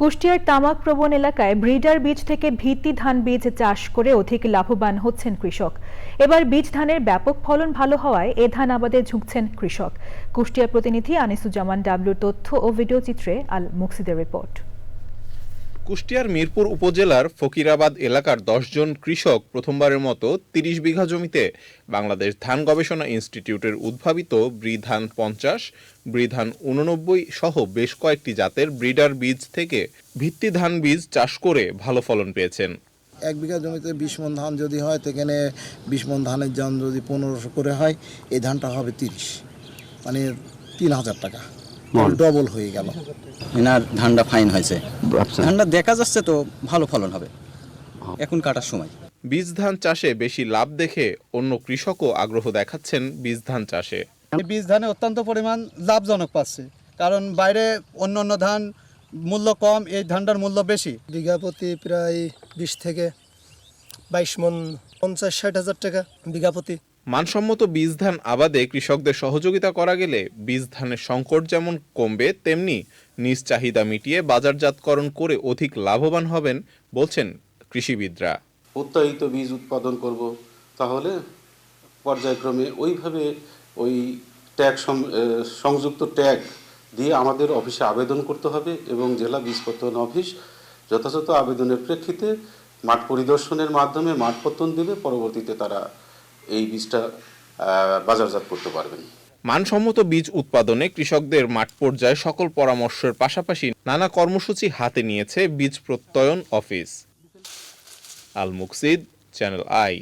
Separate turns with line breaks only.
কুষ্টিয়ার তামাক প্রবণ এলাকায় ব্রিডার বীজ থেকে ভিত্তি ধান বীজ চাষ করে অধিক লাভবান হচ্ছেন কৃষক। এবার বীজ ধানের ব্যাপক ফলন ভালো হওয়ায় এ ধান আবাদে ঝুঁকছেন কৃষক। কুষ্টিয়ার প্রতিনিধি আনিসুজ্জামান ডাবলুর তথ্য ও ভিডিও চিত্রে আল মুক্সিদের রিপোর্ট।
কুষ্টিয়ার মিরপুর উপজেলার ফকিরাবাদ এলাকার জন কৃষক প্রথমবারের মতো তিরিশ বিঘা জমিতে বাংলাদেশ ধান গবেষণা ইনস্টিটিউটের উদ্ভাবিত ব্রিধান পঞ্চাশ, ব্রিধান উননব্বই সহ বেশ কয়েকটি জাতের ব্রিডার বীজ থেকে ভিত্তি ধান বীজ চাষ করে ভালো ফলন পেয়েছেন।
এক বিঘা জমিতে বিশ মন ধান যদি হয়, সেখানে বিশ মন ধানের জন যদি পনেরোশো করে হয়, এই ধানটা হবে তিরিশ। মানে তিন হাজার টাকা। ডবল হয়ে গেল।
এনার ধানটা ফাইন হয়েছে।
আচ্ছা।
ধানটা দেখা যাচ্ছে তো ভালো ফলন হবে। এখন কাটার সময়।
বীজ ধান চাষে বেশি লাভ দেখে অন্য কৃষকও আগ্রহ দেখাচ্ছেন বীজ ধান চাষে।
বীজ ধানে অত্যন্ত পরিমাণ লাভজনক পাচ্ছে। কারণ বাইরে অন্য অন্য ধান মূল্য কম এই ধানটার মূল্য বেশি।
বিঘা প্রতি প্রায় বিশ থেকে বাইশ মন পঞ্চাশ ষাট হাজার টাকা বিঘা প্রতি।
মানসম্মত বীজ ধান আবাদে কৃষকদের সহযোগিতা করা গেলে বীজ ধানের সংকট যেমন কমবে, তেমনি নিজ চাহিদা মিটিয়ে বাজারজাতকরণ করে অধিক লাভবান হবেন বলছেন কৃষিবিদরা।
প্রত্যায়িত বীজ উৎপাদন করব তাহলে পর্যায়ক্রমে ওইভাবে ওই ট্যাগ সংযুক্ত ট্যাগ দিয়ে আমাদের অফিসে আবেদন করতে হবে এবং জেলা বীজ পত্তন অফিস যথাযথ আবেদনের প্রেক্ষিতে মাঠ পরিদর্শনের মাধ্যমে মাঠ পত্তন দেবে, পরবর্তীতে তারা এই বীজটা বাজারজাত করতে পারবেন।
মানসম্মত বীজ উৎপাদনে কৃষকদের মাঠ পর্যায়ে সকল পরামর্শের পাশাপাশি নানা কর্মসূচি হাতে নিয়েছে বীজ প্রত্যয়ন office. Al Muksid, channel I.